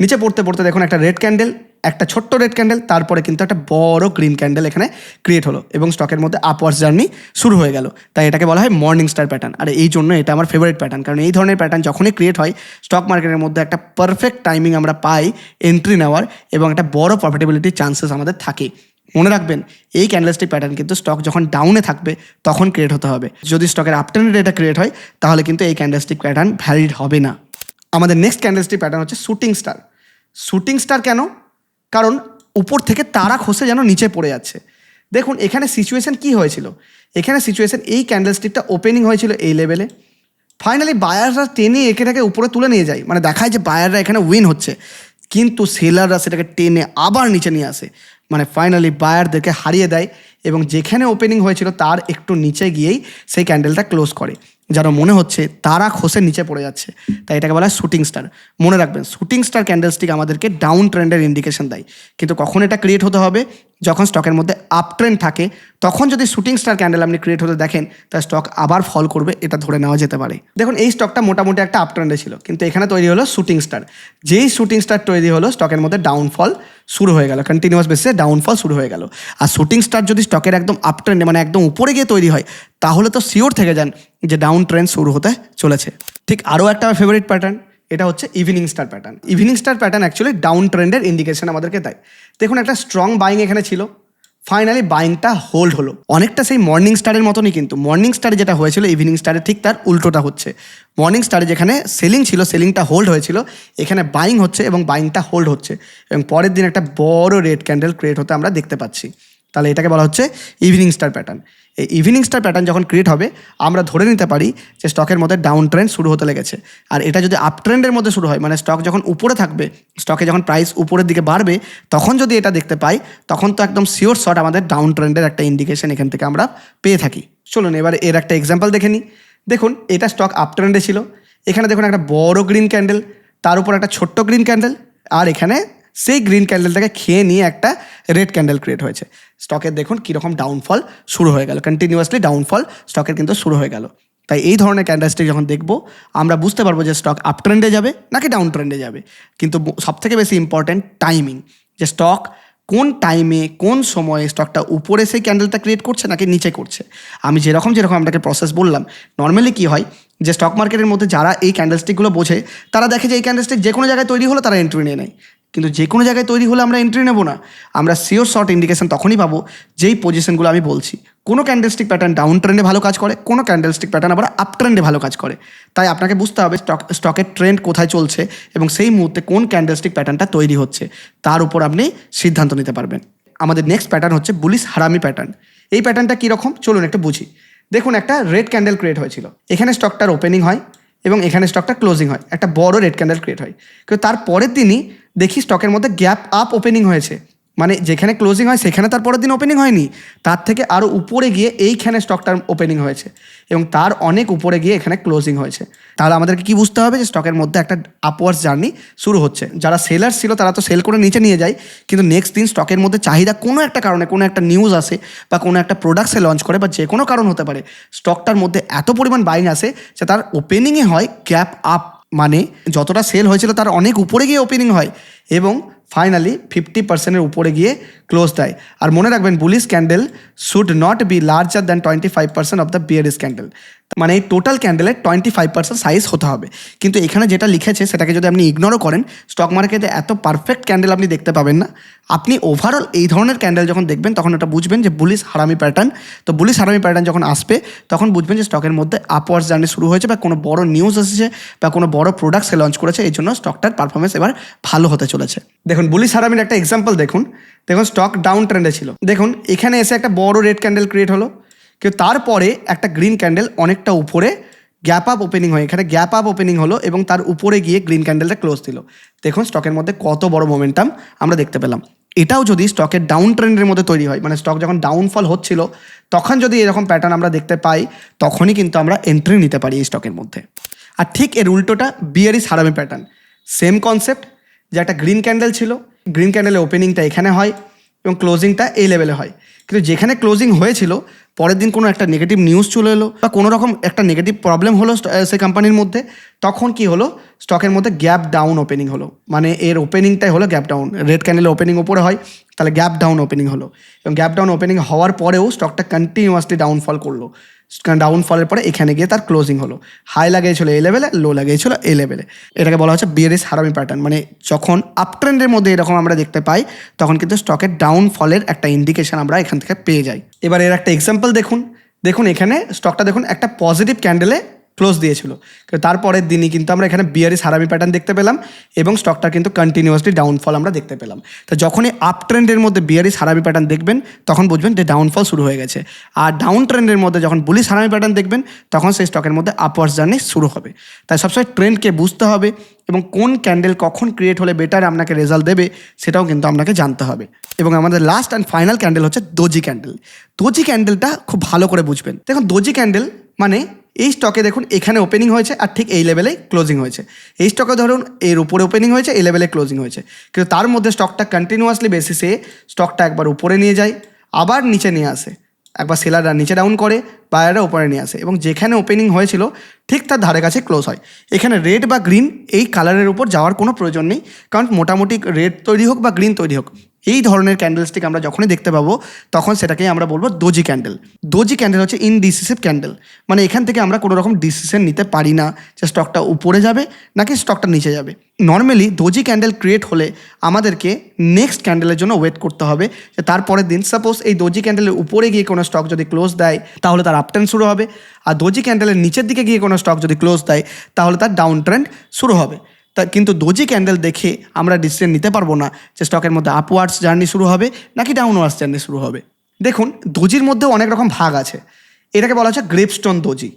নিচে পড়তে পড়তে দেখুন একটা রেড ক্যান্ডেল একটা ছোট্ট রেড ক্যান্ডেল তারপরে কিন্তু একটা বড় গ্রিন ক্যান্ডেল এখানে ক্রিয়েট হলো এবং স্টকের মধ্যে আপওয়ার্স জার্নি শুরু হয়ে গেল। তাই এটাকে বলা হয় মর্নিং স্টার প্যাটার্ন আর এই জন্য এটা আমার ফেভারিট প্যাটার্ন কারণ এই ধরনের প্যাটার্ন যখনই ক্রিয়েট হয় স্টক মার্কেটের মধ্যে একটা পারফেক্ট টাইমিং আমরা পাই এন্ট্রি নেওয়ার এবং একটা বড় প্রফিটেবিলিটির চান্সেস আমাদের থাকে। মনে রাখবেন, এই ক্যান্ডেলস্টিক প্যাটার্ন কিন্তু স্টক যখন ডাউনে থাকবে, তখন ক্রিয়েট হতে হবে। যদি স্টকের আপটেনের এটা ক্রিয়েট হয়, তাহলে কিন্তু এই ক্যান্ডেলস্টিক প্যাটার্ন ভ্যালিড হবে না। আমাদের নেক্সট ক্যান্ডেলস্টিক প্যাটার্ন হচ্ছে শুটিং স্টার শুটিং স্টার কেন? কারণ উপর থেকে তারা খসে যেন নিচে পড়ে যাচ্ছে। দেখুন, এখানে সিচুয়েশন কি হয়েছিল? এখানে সিচুয়েশন এই ক্যান্ডেলস্টিকটা ওপেনিং হয়েছিল এই লেভেলে ফাইনালি বায়াররা টেনে এখানে উপরে তুলে নিয়ে যায়। মানে দেখায় যে বায়াররা এখানে উইন হচ্ছে। কিন্তু সেলাররা সেটাকে টেনে আবার নিচে নিয়ে আসে। মানে ফাইনালি বায়ারদেরকে হারিয়ে দেয় এবং যেখানে ওপেনিং হয়েছিল তার একটু নিচে গিয়েই সেই ক্যান্ডেলটা ক্লোজ করে। যেন মনে হচ্ছে তারা খসে নিচে পড়ে যাচ্ছে। তাই এটাকে বলা হয় শুটিং স্টার মনে রাখবেন শুটিং স্টার ক্যান্ডেলস্টিক আমাদেরকে ডাউন ট্রেন্ডের ইন্ডিকেশন দেয়। কিন্তু কখন এটা ক্রিয়েট হতে হবে? যখন স্টকের মধ্যে আপ ট্রেন্ড থাকে, তখন যদি শুটিং স্টার ক্যান্ডেল আপনি ক্রিয়েট হতে দেখেন, তার স্টক আবার ফল করবে, এটা ধরে নেওয়া যেতে পারে। দেখুন, এই স্টকটা মোটামুটি একটা আপ ট্রেন্ডে ছিল, কিন্তু এখানে তৈরি হলো শুটিং স্টার। যেই শুটিং স্টার তৈরি হলো, স্টকের মধ্যে ডাউনফল শুরু হয়ে গেল কন্টিনিউয়াস বেসিসে ডাউনফল শুরু হয়ে গেল। আর শুটিং স্টার যদি স্টকের একদম আপ ট্রেন্ডে মানে একদম উপরে গিয়ে তৈরি হয়, তাহলে তো শিওর থেকে যান যে ডাউন ট্রেন্ড শুরু হতে চলেছে। ঠিক আরও একটা আমার ফেভারিট প্যাটার্ন এটা হচ্ছে evening star pattern evening star pattern actually down ট্রেন্ডের indication আমাদেরকে দেয়। দেখুন, একটা স্ট্রং বাইং এখানে ছিল। ফাইনালি বাইংটা হোল্ড হলো। অনেকটা সেই মর্নিং স্টারের মতনই কিন্তু। মর্নিং স্টারে যেটা হয়েছিল ইভিনিং স্টারে ঠিক তার উল্টোটা হচ্ছে। মর্নিং স্টারে যেখানে সেলিং ছিল সেলিংটা হোল্ড হয়েছিল, এখানে বাইং হচ্ছে এবং বাইংটা হোল্ড হচ্ছে। এবং পরের দিন একটা বড় রেড ক্যান্ডেল ক্রিয়েট হতে আমরা দেখতে পাচ্ছি। তাহলে এটাকে বলা হচ্ছে ইভিনিং স্টার প্যাটার্ন এই ইভিনিং স্টার প্যাটার্ন যখন ক্রিয়েট হবে, আমরা ধরে নিতে পারি যে স্টকের মধ্যে ডাউন ট্রেন্ড শুরু হতে লেগেছে। আর এটা যদি আপ ট্রেন্ডের মধ্যে শুরু হয় মানে স্টক যখন উপরে থাকবে স্টকে যখন প্রাইস উপরের দিকে বাড়বে, তখন যদি এটা দেখতে পাই, তখন তো একদম শিওর শট আমাদের ডাউন ট্রেন্ডের একটা ইন্ডিকেশন এখান থেকে আমরা পেয়ে থাকি। চলুন এবার এর একটা এক্সাম্পল দেখে নিই। দেখুন, এটা স্টক আপ ট্রেন্ডে ছিল। এখানে দেখুন একটা বড় গ্রিন ক্যান্ডেল তার উপর একটা ছোট্ট গ্রিন ক্যান্ডেল আর এখানে সেই গ্রিন ক্যান্ডেলটাকে খেয়ে নিয়ে একটা রেড ক্যান্ডেল ক্রিয়েট হয়েছে। স্টকের দেখুন কীরকম ডাউনফল শুরু হয়ে গেল। কন্টিনিউয়াসলি ডাউনফল স্টকের কিন্তু শুরু হয়ে গেল। তাই এই ধরনের ক্যান্ডেলস্টিক যখন দেখব, আমরা বুঝতে পারব যে স্টক আপ ট্রেন্ডে যাবে নাকি ডাউন ট্রেন্ডে যাবে। কিন্তু সবথেকে বেশি ইম্পর্ট্যান্ট টাইমিং যে স্টক কোন টাইমে কোন সময়ে স্টকটা উপরে সেই ক্যান্ডেলটা ক্রিয়েট করছে নাকি নিচে করছে। আমি যেরকম যেরকম আপনাকে প্রসেস বললাম নর্মালি কি হয়, যে স্টক মার্কেটের মধ্যে যারা এই ক্যান্ডেলস্টিকগুলো বোঝে, তারা দেখে যে এই ক্যান্ডেলস্টিক যে কোনো জায়গায় তৈরি হলো তারা এন্ট্রি নিয়ে নেয়। কিন্তু যে কোনো জায়গায় তৈরি হলে আমরা এন্ট্রি নেব না। আমরা সিওর শর্ট ইন্ডিকেশন তখনই পাবো যেই পজিশনগুলো আমি বলছি। কোনো ক্যান্ডেলস্টিক প্যাটার্ন ডাউন ট্রেন্ডে ভালো কাজ করে, কোনো ক্যান্ডেলস্টিক প্যাটার্ন আবার আপ ট্রেন্ডে ভালো কাজ করে। তাই আপনাকে বুঝতে হবে স্টক স্টকের ট্রেন্ড কোথায় চলছে এবং সেই মুহূর্তে কোন ক্যান্ডেলস্টিক প্যাটার্নটা তৈরি হচ্ছে, তার উপর আপনি সিদ্ধান্ত নিতে পারবেন। আমাদের নেক্সট প্যাটার্ন হচ্ছে বুলিশ হারামি প্যাটার্ন এই প্যাটার্নটা কীরকম? চলুন একটু বুঝি। দেখুন, একটা রেড ক্যান্ডেল ক্রিয়েট হয়েছিল। এখানে স্টকটার ওপেনিং হয়। এবং এখানে স্টকটা ক্লোজিং হয়। একটা বড় রেড ক্যান্ডেল ক্রিয়েট হয়। কিন্তু তারপরে তিনি দেখি স্টকের মধ্যে গ্যাপ আপ ওপেনিং হয়েছে। মানে যেখানে ক্লোজিং হয়, সেখানে তার পরের দিন ওপেনিং হয়নি। তার থেকে আরও উপরে গিয়ে এইখানে স্টকটার ওপেনিং হয়েছে। এবং তার অনেক উপরে গিয়ে এখানে ক্লোজিং হয়েছে। তাহলে আমাদেরকে কি বুঝতে হবে যে স্টকের মধ্যে একটা আপওয়ার্স জার্নি শুরু হচ্ছে? যারা সেলার ছিল, তারা তো সেল করে নিচে নিয়ে যায়। কিন্তু নেক্সট দিন স্টকের মধ্যে চাহিদা কোনো একটা কারণে, কোনো একটা নিউজ আসে বা কোনো একটা প্রোডাক্টসে লঞ্চ করে বা যে কোনো কারণ হতে পারে স্টকটার মধ্যে এত পরিমাণ বাইং আসে যে তার ওপেনিংয়ে হয় গ্যাপ আপ মানে যতটা সেল হয়েছিল, তার অনেক উপরে গিয়ে ওপেনিং হয়। এবং ফাইনালি ফিফটি পার্সেন্টের উপরে গিয়ে ক্লোজ দেয় আর মনে রাখবেন bullish candle should not be larger than twenty five percent of the bearish candle মানে এই টোটাল ক্যান্ডেলের টোয়েন্টি ফাইভ পার্সেন্ট সাইজ হতে হবে। কিন্তু এখানে যেটা লিখেছে, সেটাকে যদি আপনি ইগনোরও করেন স্টক মার্কেটে এত পারফেক্ট ক্যান্ডেল আপনি দেখতে পাবেন না। আপনি ওভারঅল এই ধরনের ক্যান্ডেল যখন দেখবেন, তখন এটা বুঝবেন যে বুলিশ হারামি প্যাটার্ন তো বুলিশ হারামি প্যাটার্ন যখন আসবে, তখন বুঝবেন যে স্টকের মধ্যে আপওয়ার্স জার্নি শুরু হয়েছে বা কোনো বড় নিউজ এসেছে বা কোনো বড় প্রোডাক্ট সে লঞ্চ করেছে। এই জন্য স্টকটার পারফরমেন্স এবার ভালো হতে চলেছে। দেখুন বুলিশ হারামির একটা এক্সাম্পল দেখুন। দেখুন স্টক ডাউন ট্রেন্ডে ছিল। দেখুন, এখানে এসে একটা বড় রেড ক্যান্ডেল ক্রিয়েট হলো। কিন্তু তারপরে একটা গ্রিন ক্যান্ডেল অনেকটা উপরে গ্যাপ আপ ওপেনিং হয়, এখানে গ্যাপ আপ ওপেনিং হলো এবং তার উপরে গিয়ে গ্রিন ক্যান্ডেলটা ক্লোজ দিল। দেখুন স্টকের মধ্যে কত বড় মোমেন্টাম আমরা দেখতে পেলাম। এটাও যদি স্টকের ডাউন ট্রেন্ডের মধ্যে তৈরি হয় মানে স্টক যখন ডাউনফল হচ্ছিল, তখন যদি এরকম প্যাটার্ন আমরা দেখতে পাই, তখনই কিন্তু আমরা এন্ট্রি নিতে পারি এই স্টকের মধ্যে। আর ঠিক এর উল্টোটা bearish harami pattern same concept যে একটা গ্রিন ক্যান্ডেল ছিল গ্রিন ক্যান্ডেলের ওপেনিংটা এখানে হয় এবং ক্লোজিংটা এই লেভেলে হয়। কিন্তু যেখানে ক্লোজিং হয়েছিল পরের দিন কোনো একটা নেগেটিভ নিউজ চলে এলো বা কোনো রকম একটা নেগেটিভ প্রবলেম হলো সেই কোম্পানির মধ্যে, তখন কি হলো? স্টকের মধ্যে গ্যাপ ডাউন ওপেনিং হলো। মানে এর ওপেনিংটাই হলো গ্যাপ ডাউন রেড ক্যান্ডেলের ওপেনিং ওপরে হয়, তাহলে গ্যাপ ডাউন ওপেনিং হলো। এবং গ্যাপ ডাউন ওপেনিং হওয়ার পরেও স্টকটা কন্টিনিউয়াসলি ডাউনফল করল। ডাউনফলের পরে এখানে গিয়ে তার ক্লোজিং হলো। হাই লাগিয়েছিল এই লেভেলে লো লাগিয়েছিল এই লেভেলে এটাকে বলা হচ্ছে বিয়ারিস হারামি প্যাটার্ন মানে যখন আপ ট্রেন্ডের মধ্যে এরকম আমরা দেখতে পাই, তখন কিন্তু স্টকের ডাউনফলের একটা ইন্ডিকেশন আমরা এখান থেকে পেয়ে যাই। এবার এর একটা এক্সাম্পল দেখুন। দেখুন এখানে স্টকটা দেখুন একটা পজিটিভ ক্যান্ডেলে ক্লোজ দিয়েছিল। তারপরের দিনই কিন্তু আমরা এখানে বিয়ারিস হারামি প্যাটার্ন দেখতে পেলাম এবং স্টকটা কিন্তু কন্টিনিউয়াসলি ডাউনফল আমরা দেখতে পেলাম। তো যখনই আপ ট্রেন্ডের মধ্যে বিয়ারিস হারামি প্যাটার্ন দেখবেন, তখন বুঝবেন যে ডাউনফল শুরু হয়ে গেছে। আর ডাউন ট্রেন্ডের মধ্যে যখন বুলিশ হারামি প্যাটার্ন দেখবেন, তখন সেই স্টকের মধ্যে আপওয়ার্স জার্নি শুরু হবে। তাই সবসময় ট্রেন্ডকে বুঝতে হবে এবং কোন ক্যান্ডেল কখন ক্রিয়েট হলে বেটার আপনাকে রেজাল্ট দেবে, সেটাও কিন্তু আপনাকে জানতে হবে। এবং আমাদের লাস্ট অ্যান্ড ফাইনাল ক্যান্ডেল হচ্ছে দোজি ক্যান্ডেল দোজি ক্যান্ডেলটা খুব ভালো করে বুঝবেন। দেখুন, দোজি ক্যান্ডেল মানে এই স্টকে দেখুন, এখানে ওপেনিং হয়েছে আর ঠিক এই লেভেলে ক্লোজিং হয়েছে। এই স্টকে ধরুন, এর উপরে ওপেনিং হয়েছে, এই লেভেলে ক্লোজিং হয়েছে। কিন্তু তার মধ্যে স্টকটা কন্টিনিউয়াসলি বেসিসে স্টকটা একবার উপরে নিয়ে যায়, আবার নিচে নিয়ে আসে। একবার সেলাররা নিচে ডাউন করে বায়াররা উপরে নিয়ে আসে। এবং যেখানে ওপেনিং হয়েছিল, ঠিক তার ধারে কাছে ক্লোজ হয়। এখানে রেড বা গ্রিন এই কালারের উপর যাওয়ার কোনো প্রয়োজন নেই। কারণ মোটামুটি রেড তৈরি হোক বা গ্রিন তৈরি হোক এই ধরনের ক্যান্ডেলস্টিক আমরা যখনই দেখতে পাবো, তখন সেটাকেই আমরা বলব দোজি ক্যান্ডেল দোজি ক্যান্ডেল হচ্ছে ইনডিসিসিভ ক্যান্ডেল মানে এখান থেকে আমরা কোনো রকম ডিসিশন নিতে পারি না যে স্টকটা উপরে যাবে নাকি স্টকটা নিচে যাবে। নর্মালি দোজি ক্যান্ডেল ক্রিয়েট হলে আমাদেরকে নেক্সট ক্যান্ডেলের জন্য ওয়েট করতে হবে যে তারপরের দিন সাপোজ এই দোজি ক্যান্ডেলের উপরে গিয়ে কোনো স্টক যদি ক্লোজ দেয়, তাহলে তার আপ শুরু হবে। আর দোজি ক্যান্ডেলের নিচের দিকে গিয়ে কোনো স্টক যদি ক্লোজ দেয়, তাহলে তার ডাউন ট্রেন্ড শুরু হবে। তা কিন্তু দোজি ক্যান্ডেল দেখে আমরা ডিসিশন নিতে পারব না যে স্টকের মধ্যে আপওয়ার্ডস জার্নি শুরু হবে নাকি ডাউনওয়ার্ডস জার্নি শুরু হবে। দেখুন দোজির মধ্যেও অনেক রকম ভাগ আছে। এটাকে বলা হচ্ছে গ্রেপস্টোন দোজি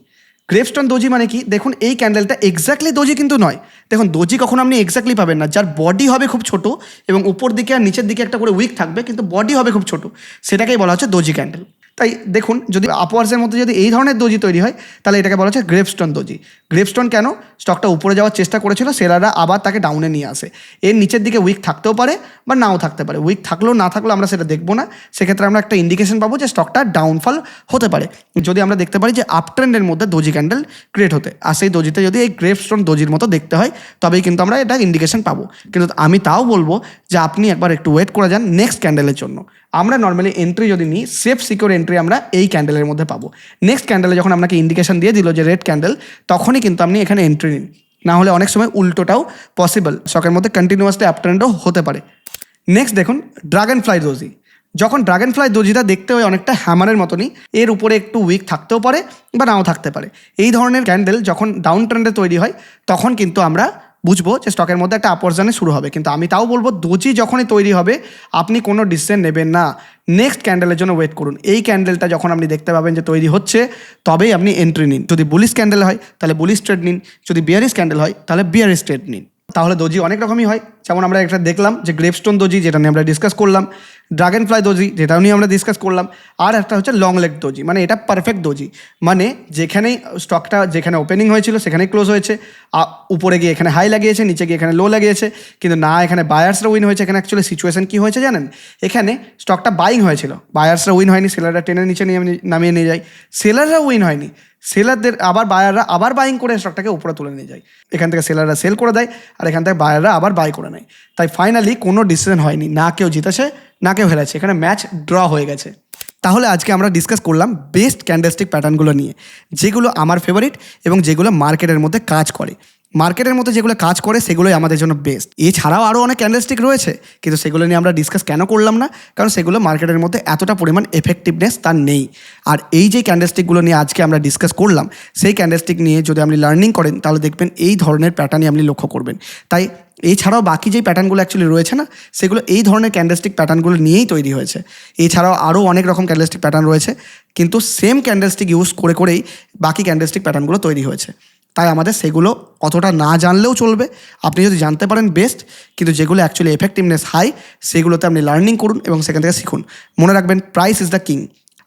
গ্রেপস্টোন দোজি মানে কি? দেখুন, এই ক্যান্ডেলটা এক্স্যাক্টলি দোজি কিন্তু নয়। দেখুন দোজি কখনো আপনি এক্স্যাক্টলি পাবেন না। যার বডি হবে খুব ছোট এবং উপর দিকে আর নিচের দিকে একটা করে উইক থাকবে, কিন্তু বডি হবে খুব ছোট। সেটাকেই বলা হচ্ছে দোজি ক্যান্ডেল তাই দেখুন, যদি আপওয়ার্সের মধ্যে যদি এই ধরনের দোজি তৈরি হয়, তাহলে এটাকে বলা হচ্ছে গ্রেপস্টোন দোজি গ্রেপস্টোন কেন? স্টকটা উপরে যাওয়ার চেষ্টা করেছিল, সেলাররা আবার তাকে ডাউনে নিয়ে আসে। এর নিচের দিকে উইক থাকতেও পারে বা নাও থাকতে পারে। উইক থাকলেও না থাকলেও আমরা সেটা দেখব না। সেক্ষেত্রে আমরা একটা ইন্ডিকেশন পাবো যে স্টকটা ডাউনফল হতে পারে। যদি আমরা দেখতে পারি যে আপ ট্রেন্ডের মধ্যে দোজি ক্যান্ডেল ক্রিয়েট হতে, আর সেই দোজিতে যদি এই গ্রেপস্টোন দোজির মতো দেখতে হয়, তবেই কিন্তু আমরা এটা ইন্ডিকেশন পাবো। কিন্তু আমি তাও বলব যে আপনি একবার একটু ওয়েট করে যান নেক্সট ক্যান্ডেলের জন্য। আমরা নর্মালি এন্ট্রি যদি নিই সেফ সিকিউর এন্ট্রি আমরা এই ক্যান্ডেলের মধ্যে পাবো। নেক্সট ক্যান্ডেলে যখন আপনাকে ইন্ডিকেশন দিয়ে দিল যে রেড ক্যান্ডেল তখনই কিন্তু আপনি এখানে এন্ট্রি নিন। না হলে অনেক সময় উল্টোটাও পসিবল স্টকের মধ্যে কন্টিনিউয়াসলি আপ ট্রেন্ডও হতে পারে। নেক্সট দেখুন ড্রাগন ফ্লাই দোজি যখন ড্রাগন ফ্লাই দোজিটা দেখতে হয় অনেকটা হ্যামারের মতনই, এর উপরে একটু উইক থাকতেও পারে বা নাও থাকতে পারে। এই ধরনের ক্যান্ডেল যখন ডাউন ট্রেন্ডে তৈরি হয়, তখন কিন্তু আমরা বুঝব যে স্টকের মধ্যে একটা আপর্জনে শুরু হবে। কিন্তু আমি তাও বলব দোজি যখনই তৈরি হবে, আপনি কোনো ডিসিশন নেবেন না। নেক্সট ক্যান্ডেলের জন্য ওয়েট করুন। এই ক্যান্ডেলটা যখন আপনি দেখতে পাবেন যে তৈরি হচ্ছে, তবেই আপনি এন্ট্রি নিন। যদি বুলিশ ক্যান্ডেল হয়, তাহলে বুলিশ ট্রেড নিন। যদি বিয়ারিস ক্যান্ডেল হয়, তাহলে বিয়ারিস ট্রেড নিন। তাহলে দোজি অনেক রকমই হয়। যেমন আমরা একটা দেখলাম যে গ্রেপস্টোন দোজি যেটা নিয়ে আমরা ডিসকাস করলাম। ড্রাগন ফ্লাই দোজি যেটাও নিয়ে আমরা ডিসকাস করলাম, আর একটা হচ্ছে লং লেগ দোজি মানে এটা পারফেক্ট দোজি মানে যেখানেই স্টকটা যেখানে ওপেনিং হয়েছিল, সেখানেই ক্লোজ হয়েছে উপরে গিয়ে এখানে হাই লাগিয়েছে, নিচে গিয়ে এখানে লো লাগিয়েছে, কিন্তু না, এখানে বায়ার্সরা উইন হয়েছে, এখানে অ্যাকচুয়ালি সিচুয়েশন কী হয়েছে জানেন? এখানে স্টকটা বাইং হয়েছিল বায়ার্সরা উইন হয়নি সেলাররা টেনে নিচে নিয়ে নামিয়ে নিয়ে যায় সেলাররা উইন হয়নি সেলারদের আবার বায়াররা আবার বাইং করে স্টকটাকে উপরে তুলে নিয়ে যায়, এখান থেকে সেলাররা সেল করে দেয়, আর এখান থেকে বায়াররা আবার বাই করে নেয়, তাই ফাইনালি কোনো ডিসিশন হয়নি, না কেউ জিতেছে না কেউ হেরেছে এখানে ম্যাচ ড্র হয়ে গেছে। তাহলে আজকে আমরা ডিসকাস করলাম বেস্ট ক্যান্ডেলস্টিক প্যাটার্নগুলো নিয়ে, যেগুলো আমার ফেভারিট এবং যেগুলো মার্কেটের মধ্যে কাজ করে। মার্কেটের মধ্যে যেগুলো কাজ করে, সেগুলোই আমাদের জন্য বেস্ট এছাড়াও আরও অনেক ক্যান্ডেলস্টিক রয়েছে, কিন্তু সেগুলো নিয়ে আমরা ডিসকাস কেন করলাম না? কারণ সেগুলো মার্কেটের মধ্যে এতটা পরিমাণ এফেক্টিভনেস তার নেই। আর এই যে ক্যান্ডেলস্টিকগুলো নিয়ে আজকে আমরা ডিসকাস করলাম, সেই ক্যান্ডেলস্টিক নিয়ে যদি আপনি লার্নিং করেন, তাহলে দেখবেন এই ধরনের প্যাটার্নই আপনি লক্ষ্য করবেন। তাই এছাড়াও বাকি যেই প্যাটার্নগুলো অ্যাকচুয়ালি রয়েছে না, সেগুলো এই ধরনের ক্যান্ডেলস্টিক প্যাটার্নগুলো নিয়েই তৈরি হয়েছে। এছাড়াও আরও অনেক রকম ক্যান্ডেলস্টিক প্যাটার্ন রয়েছে, কিন্তু সেম ক্যান্ডেলস্টিক ইউজ করে করেই বাকি ক্যান্ডেলস্টিক প্যাটার্নগুলো তৈরি হয়েছে। তাই আমাদের সেগুলো অতটা না জানলেও চলবে। আপনি যদি জানতে পারেন বেস্ট কিন্তু যেগুলো অ্যাকচুয়ালি এফেক্টিভনেস হাই সেগুলোতে আপনি লার্নিং করুন এবং সেখান থেকে শিখুন। মনে রাখবেন প্রাইস ইজ দ্য কিং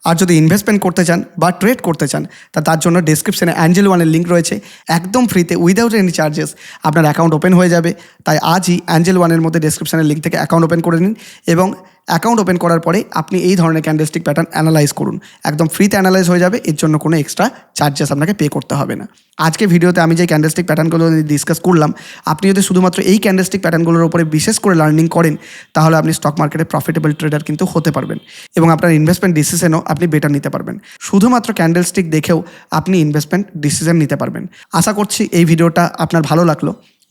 আর যদি ইনভেস্টমেন্ট করতে চান বা ট্রেড করতে চান, তা তার জন্য ডিসক্রিপশানে অ্যাঞ্জেল ওয়ানের লিঙ্ক রয়েছে। একদম ফ্রিতে উইদাউট এনি চার্জেস আপনার অ্যাকাউন্ট ওপেন হয়ে যাবে। তাই আজই অ্যাঞ্জেল ওয়ানের মধ্যে ডিসক্রিপশানের লিঙ্ক থেকে অ্যাকাউন্ট ওপেন করে নিন এবং অ্যাকাউন্ট ওপেন করার পরে আপনি এই ধরনের ক্যান্ডেলস্টিক প্যাটার্ন অ্যানালাইজ করুন। একদম ফ্রিতে অ্যানালাইজ হয়ে যাবে, এর জন্য কোনো এক্সট্রা চার্জেস আপনাকে পে করতে হবে না। আজকে ভিডিওতে আমি যে ক্যান্ডেলস্টিক প্যাটার্নগুলো ডিসকাস করলাম, আপনি যদি শুধুমাত্র এই ক্যান্ডেলস্টিক প্যাটার্নগুলোর উপরে বিশেষ করে লার্নিং করেন, তাহলে আপনি স্টক মার্কেটে প্রফিটেবল ট্রেডার কিন্তু হতে পারবেন এবং আপনার ইনভেস্টমেন্ট ডিসিশনও আপনি বেটার নিতে পারবেন। শুধুমাত্র ক্যান্ডেলস্টিক দেখেও আপনি ইনভেস্টমেন্ট ডিসিশন নিতে পারবেন। আশা করছি এই ভিডিওটা আপনার ভালো লাগল।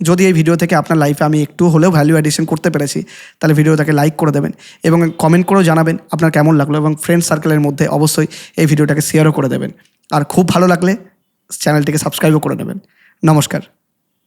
যদি এই ভিডিও থেকে আপনার লাইফে আমি একটু হলেও ভ্যালু অ্যাডিশন করতে পেরেছি, তাহলে ভিডিওটাকে লাইক করে দেবেন এবং কমেন্ট করেও জানাবেন আপনার কেমন লাগল এবং ফ্রেন্ড সার্কেলের মধ্যে অবশ্যই এই ভিডিওটাকে শেয়ারও করে দেবেন। আর খুব ভালো লাগলে চ্যানেলটিকে সাবস্ক্রাইবও করে নেবেন নমস্কার।